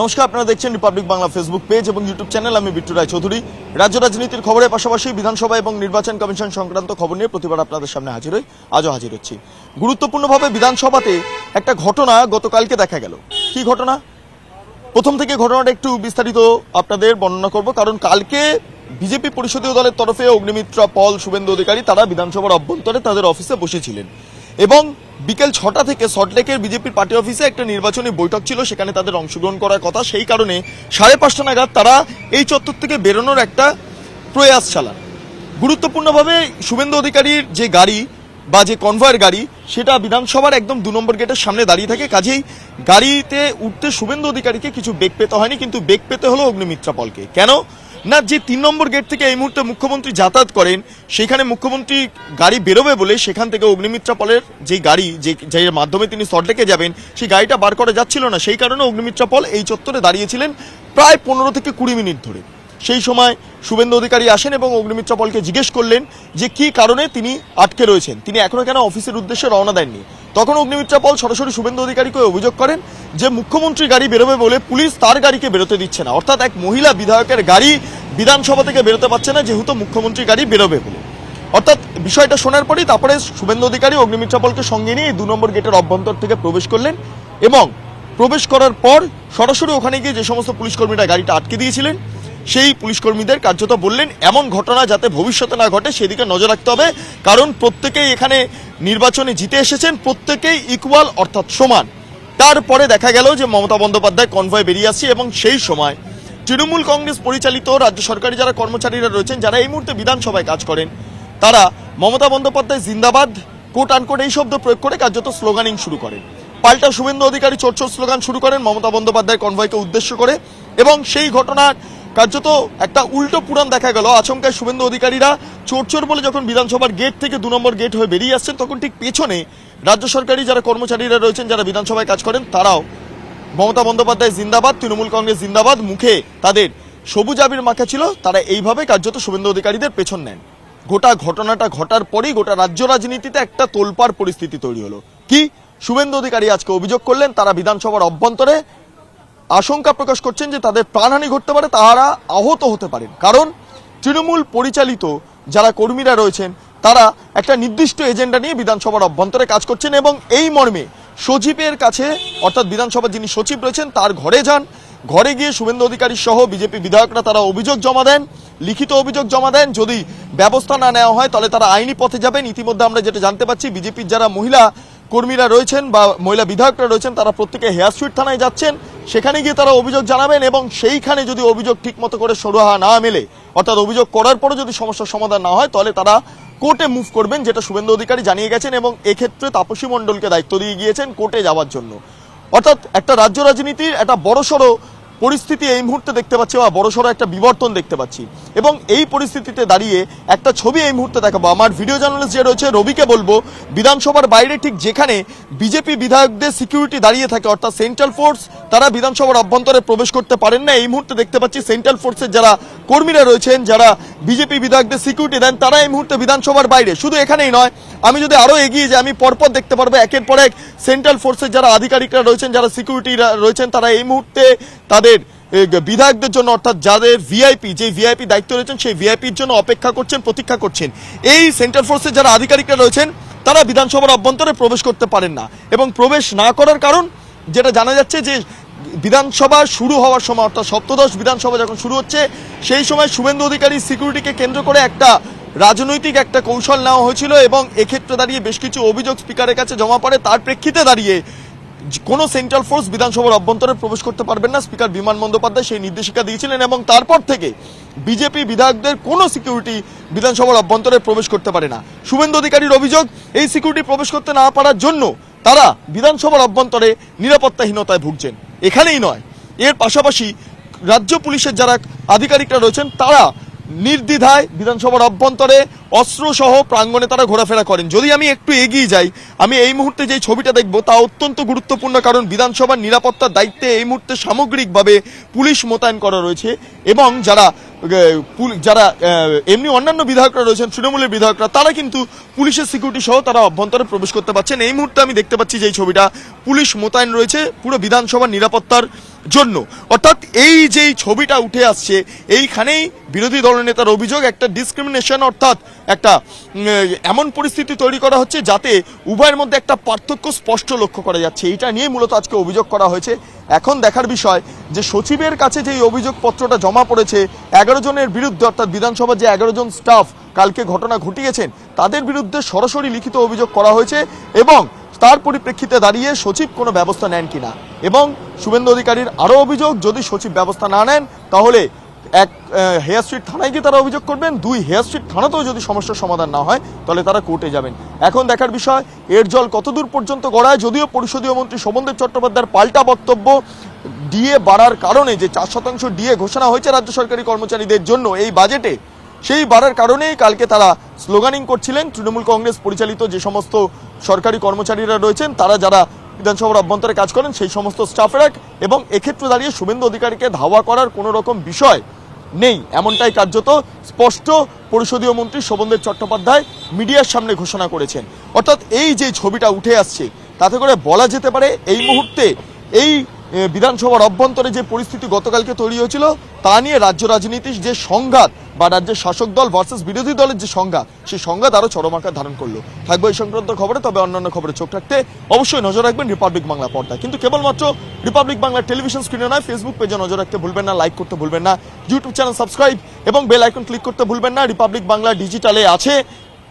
নমস্কার, আপনারা দেখছেন রিপাবলিক বাংলা ফেসবুক পেজ এবং ইউটিউব চ্যানেল আমি বিট্টু রায় চৌধুরী রাজ্য রাজনীতির খবরের পাশাপাশি বিধানসভা এবং নির্বাচন কমিশন সংক্রান্ত খবর নিয়ে প্রতিবার আপনাদের সামনে হাজির হই। আজও হাজির হচ্ছি। গুরুত্বপূর্ণভাবে বিধানসভাতে একটা ঘটনা গতকালকে দেখা গেল। কি ঘটনা? প্রথম থেকে ঘটনাটা একটু বিস্তারিত আপনাদের বর্ণনা করব, কারণ কালকে বিজেপি পরিষদীয় দলের তরফে অগ্নিমিত্রা পল শুভেন্দু অধিকারী তারা বিধানসভার অভ্যন্তরে তাদের অফিসে বসেছিলেন। এবং বিকেল ছটা থেকে সল্টলেকের বিজেপির পার্টি অফিসে একটা নির্বাচনী বৈঠক ছিল, সেখানে তাদের অংশগ্রহণ করার কথা। সেই কারণে সাড়ে পাঁচটা নাগাদ তারা এই চত্বর থেকে বেরোনোর একটা প্রয়াস চালান। গুরুত্বপূর্ণভাবে শুভেন্দু অধিকারীর যে গাড়ি বা যে কনভয়ের গাড়ি, সেটা বিধানসভার একদম দু নম্বর গেটের সামনে দাঁড়িয়ে থাকে। কাজেই গাড়িতে উঠতে শুভেন্দু অধিকারীকে কিছু বেগ পেতে হয়নি, কিন্তু বেগ পেতে হলো অগ্নিমিত্রা পলকে। কেন? না, যে তিন নম্বর গেট থেকে এই মুহূর্তে মুখ্যমন্ত্রী যাতায়াত করেন, সেখানে মুখ্যমন্ত্রী গাড়ি বেরোবে বলে সেখান থেকে অগ্নিমিত্রা পলের যে গাড়ি, যে যার মাধ্যমে তিনি সল্টলেকে যাবেন, সেই গাড়িটা বার করা যাচ্ছিল না। সেই কারণে অগ্নিমিত্রা পল এই চত্বরে দাঁড়িয়েছিলেন প্রায় পনেরো থেকে কুড়ি মিনিট ধরে। সেই সময় শুভেন্দু অধিকারী আসেন এবং অগ্নিমিত্রা পলকে জিজ্ঞেস করলেন যে কি কারণে তিনি আটকে রয়েছেন। তিনি এখনও কেন অফিসের উদ্দেশ্যে রওনা দেননি। তখন অগ্নিমিত্রা পল সরাসরি শুভেন্দু অধিকারীকে অভিযোগ করেন যে মুখ্যমন্ত্রী গাড়ি বেরোবে বলে পুলিশ তার গাড়িকে বেরোতে দিচ্ছে না। অর্থাৎ এক মহিলা বিধায়কের গাড়ি বিধানসভা থেকে বেরোতে পারছে না, যেহেতু মুখ্যমন্ত্রী গাড়ি বেরোবে বলে। অর্থাৎ বিষয়টা শোনার পরেই তারপরে শুভেন্দু অধিকারী অগ্নিমিত্রা পলকে সঙ্গে নিয়ে দু নম্বর গেটের অভ্যন্তর থেকে প্রবেশ করলেন এবং প্রবেশ করার পর সরাসরি ওখানে গিয়ে যে সমস্ত পুলিশ কর্মীরা গাড়িটা আটকে দিয়েছিলেন সেই পুলিশ কর্মীদের কার্যত বললেন, এমন ঘটনা যাতে ভবিষ্যতে না ঘটে, সেদিকে নজর রাখতে হবে। কারণ প্রত্যেকেই এখানে নির্বাচনে জিতে এসেছেন, প্রত্যেকেই ইকুয়াল অর্থাৎ সমান। তারপরে দেখা গেল যে মমতা বন্দ্যোপাধ্যায় কনভয় বেরিয়ে আসছে এবং সেই সময় তৃণমূল কংগ্রেস পরিচালিত রাজ্য সরকারি যারা কর্মচারীরা রয়েছেন, যারা এই মুহূর্তে বিধানসভায় কাজ করেন, তারা মমতা বন্দ্যোপাধ্যায় জিন্দাবাদ কোট আনকোট এই শব্দ প্রয়োগ করে কার্যত স্লোগানিং শুরু করেন। পাল্টা শুভেন্দু অধিকারী চোরচোর স্লোগান শুরু করেন মমতা বন্দ্যোপাধ্যায় কনভয়কে উদ্দেশ্য করে এবং সেই ঘটনার কার্যত একটা উল্টো পুরাণ দেখা গেল। আচমকায় শুভেন্দু অধিকারীরা চোর চোর বলে যখন বিধানসভার গেট থেকে দু নম্বর গেট হয়ে বেরিয়ে আসছেন, তখন ঠিক পেছনে রাজ্য সরকারি যারা কর্মচারীরা রয়েছেন, যারা বিধানসভায় কাজ করেন, তারাও। মমতা বন্দ্যোপাধ্যায় জিন্দাবাদ, তৃণমূল কংগ্রেস জিন্দাবাদ, মুখে তাদের সবুজ আবির মাখা ছিল, তারা এইভাবে কার্যত শুভেন্দু অধিকারীদের পেছন নেন। গোটা ঘটনাটা ঘটার পরেই গোটা রাজ্য রাজনীতিতে একটা তোলপাড় পরিস্থিতি তৈরি হলো। কি? শুভেন্দু অধিকারী আজকে অভিযোগ করলেন, তারা বিধানসভার অভ্যন্তরে আশঙ্কা প্রকাশ করছেন যে তাদের প্রাণহানি ঘটতে পারে, তারা আহত হতে পারেন। কারণ তৃণমূল পরিচালিত যারা কর্মীরা রয়েছেন, তারা একটা নির্দিষ্ট এজেন্ডা নিয়ে বিধানসভার অভ্যন্তরে কাজ করছেন এবং এই মর্মে সচিবের কাছে, অর্থাৎ বিধানসভার যিনি সচিব রয়েছেন, তার ঘরে যান। ঘরে গিয়ে শুভেন্দু অধিকারী সহ বিজেপি বিধায়করা তারা অভিযোগ জমা দেন, লিখিত অভিযোগ জমা দেন। যদি ব্যবস্থা না নেওয়া হয়, তাহলে তারা আইনি পথে যাবেন। ইতিমধ্যে আমরা যেটা জানতে পারছি বিজেপির যারা মহিলা কর্মীরা রয়েছেন বা মহিলা বিধায়করা রয়েছেন, তারা প্রত্যেকে হেয়ার সুইট থানায় যাচ্ছেন। সেখানে গিয়ে তারা অভিযোগ জানাবেন এবং সেইখানে যদি অভিযোগ ঠিক মতো করে সরোহা না মেলে, অর্থাৎ অভিযোগ করার পরও যদি সমস্যার সমাধান না হয়, তাহলে তারা কোর্টে মুভ করবেন, যেটা শুভেন্দু অধিকারী জানিয়ে গেছেন এবং এক্ষেত্রে তাপসী মণ্ডলকে দায়িত্ব দিয়ে গিয়েছেন কোর্টে যাওয়ার জন্য। অর্থাৎ একটা রাজ্য রাজনীতির একটা বড়সড় পরিস্থিতি এই মুহূর্তে দেখতে পাচ্ছি বা বড়সড় একটা বিবর্তন দেখতে পাচ্ছি। এবং এই পরিস্থিতিতে দাঁড়িয়ে একটা ছবি এই মুহূর্তে দেখাবো। আমার ভিডিও জার্নালিস্ট যে রয়েছে, রবিকে বলব, বিধানসভার বাইরে ঠিক যেখানে বিজেপি বিধায়কদের সিকিউরিটি দাঁড়িয়ে থাকে, অর্থাৎ সেন্ট্রাল ফোর্স তারা বিধানসভার অভ্যন্তরে প্রবেশ করতে পারেন না। এই মুহূর্তে দেখতে পাচ্ছি সেন্ট্রাল ফোর্সের যারা কর্মীরা রয়েছেন, যারা বিজেপি বিধায়কদের সিকিউরিটি দেন, তারা এই মুহূর্তে বিধানসভার বাইরে। শুধু এখানেই নয়, আমি যদি আরও এগিয়ে যাই, আমি পরপর দেখতে পারব একের পর এক সেন্ট্রাল ফোর্সের যারা আধিকারিকরা রয়েছেন, যারা সিকিউরিটি রয়েছেন, তারা এই মুহূর্তে তাদের বিধায়কদের জন্য, অর্থাৎ যাদের ভিআইপি যে ভিআইপি দায়িত্ব রয়েছেন, সেই ভিআইপির জন্য অপেক্ষা করছেন, প্রতীক্ষা করছেন। এই সেন্ট্রাল ফোর্সের যারা আধিকারিকরা রয়েছেন, তারা বিধানসভার অভ্যন্তরে প্রবেশ করতে পারেন না। এবং প্রবেশ না করার কারণ, যেটা জানা যাচ্ছে যে বিধানসভা শুরু হওয়ার সময়, অর্থাৎ সপ্তদশ বিধানসভা যখন শুরু হচ্ছে, সেই সময় শুভেন্দু অধিকারী সিকিউরিটিকে কেন্দ্র করে একটা রাজনৈতিক একটা কৌশল নেওয়া হয়েছিল এবং এক্ষেত্রে দাঁড়িয়ে বেশ কিছু অভিযোগ স্পিকারের কাছে জমা পড়ে। তার প্রেক্ষিতে দাঁড়িয়ে কোনো সেন্ট্রাল ফোর্স বিধানসভার অভ্যন্তরে প্রবেশ করতে পারবেন না। স্পিকার বিমান বন্দ্যোপাধ্যায় সেই নির্দেশিকা দিয়েছিলেন এবং তারপর থেকে বিজেপি বিধায়কদের কোনো সিকিউরিটি বিধানসভার অভ্যন্তরে প্রবেশ করতে পারে না। শুভেন্দু অধিকারীর অভিযোগ, এই সিকিউরিটি প্রবেশ করতে না পারার জন্য তারা বিধানসভার অভ্যন্তরে নিরাপত্তাহীনতায় ভুগছেন। এখানেই নয়, এর পাশাপাশি রাজ্য পুলিশের যারা আধিকারিকরা রয়েছেন, তারা নির্দ্বিধায় বিধানসভার অভ্যন্তরে অস্ত্র সহ প্রাঙ্গণে তারা ঘোরাফেরা করেন। যদি আমি একটু এগিয়ে যাই, আমি এই মুহূর্তে যে ছবিটা দেখব, তা অত্যন্ত গুরুত্বপূর্ণ কারণ বিধানসভার নিরাপত্তার দায়িত্বে এই মুহূর্তে সামগ্রিকভাবে পুলিশ মোতায়েন করা রয়েছে এবং যারা যারা এমনি অন্যান্য বিধায়করা রয়েছেন, তৃণমূলের বিধায়করা, তারা কিন্তু পুলিশের সিকিউরিটি সহ তারা অভ্যন্তরে প্রবেশ করতে পারছেন। এই মুহূর্তে আমি দেখতে পাচ্ছি যে ছবিটা পুলিশ মোতায়েন রয়েছে, পুরো বিধানসভার নিরাপত্তার জন্য। অর্থাৎ এই যে ছবিটা উঠে আসছে, এইখানেই বিরোধী দলনেতার অভিযোগ, একটা ডিসক্রিমিনেশন অর্থাৎ একটা এমন পরিস্থিতি তৈরি করা হচ্ছে যাতে উভয়ের মধ্যে একটা পার্থক্য স্পষ্ট লক্ষ্য করা যাচ্ছে। এটা নিয়ে মূলত আজকে অভিযোগ করা হয়েছে। এখন দেখার বিষয় যে সচিবের কাছে যে এই অভিযোগপত্রটা জমা পড়েছে, এগারো জনের বিরুদ্ধে, অর্থাৎ বিধানসভার যে এগারো জন স্টাফ কালকে ঘটনা ঘটিয়েছেন, তাদের বিরুদ্ধে সরাসরি লিখিত অভিযোগ করা হয়েছে এবং তার পরিপ্রেক্ষিতে দাঁড়িয়ে সচিব কোনো ব্যবস্থা নেন কিনা? এবং শুভেন্দু অধিকারীর আরও অভিযোগ, যদি সচিব ব্যবস্থা না নেন, তাহলে এক হেয়ার স্ট্রিট থানায় গিয়ে তারা অভিযোগ করবেন। দুই, হেয়ার স্ট্রিট থানাতেও যদি সমস্যার সমাধান না হয়, তাহলে তারা কোর্টে যাবেন। এখন দেখার বিষয়, এর জল কতদূর পর্যন্ত গড়ায়? যদিও পরিষদীয় মন্ত্রী শোভনদেব চট্টোপাধ্যায়ের পাল্টা বক্তব্য ডিএ বাড়ার কারণে যে চার শতাংশ ডিএ ঘোষণা হয়েছে রাজ্য সরকারি কর্মচারীদের জন্য, এই বাজেটে সেই বাড়ার কারণেই কালকে তারা স্লোগানিং করছিলেন তৃণমূল কংগ্রেস পরিচালিত যে সমস্ত সরকারি কর্মচারীরা রয়েছেন, তারা যারা বিধানসভার অভ্যন্তরে কাজ করেন, সেই সমস্ত স্টাফেরা এবং এক্ষেত্রে দাঁড়িয়ে শুভেন্দু অধিকারীকে ধাওয়া করার কোনো রকম বিষয় নেই, এমনটাই কার্যত স্পষ্ট পরিষদীয় মন্ত্রী শোভনদেব চট্টোপাধ্যায় মিডিয়ার সামনে ঘোষণা করেছেন। অর্থাৎ এই যে ছবিটা উঠে আসছে, তাতে করে বলা যেতে পারে এই মুহূর্তে এই বিধানসভার অভ্যন্তরে যে পরিস্থিতি গতকালকে তৈরি হয়েছিল, তা নিয়ে রাজ্য রাজনীতির যে সংঘাত বা রাজ্যের শাসক দল ভার্সেস বিরোধী দলের যে সংঘাত, সেই সংঘাত আরও চরম আকার ধারণ করল। থাকব এই সংক্রান্ত খবরে, তবে অন্যান্য খবরে চোখ রাখতে অবশ্যই নজর রাখবেন রিপাবলিক বাংলা পর্দায়। কিন্তু কেবলমাত্র রিপাবলিক বাংলা টেলিভিশন স্ক্রিনে নয় ফেসবুক পেজে নজর রাখতে ভুলবেন না লাইক করতে ভুলবেন না ইউটিউব চ্যানেল সাবস্ক্রাইব এবং বেল আইকন ক্লিক করতে ভুলবেন না রিপাবলিক বাংলা ডিজিটালে আছে।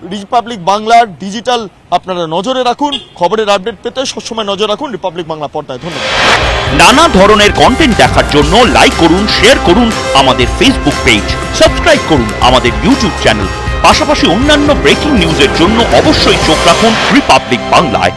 রিপাবলিক বাংলার ডিজিটাল আপনারা নজরে রাখুন, খবরের আপডেট পেতে সবসময় নজর রাখুন রিপাবলিক বাংলা পর্দায়। ধন্যবাদ। নানা ধরনের কন্টেন্ট দেখার জন্য লাইক করুন শেয়ার করুন আমাদের ফেসবুক পেজ সাবস্ক্রাইব করুন আমাদের ইউটিউব চ্যানেল পাশাপাশি অন্যান্য ব্রেকিং নিউজের জন্য অবশ্যই চোখ রাখুন রিপাবলিক বাংলায়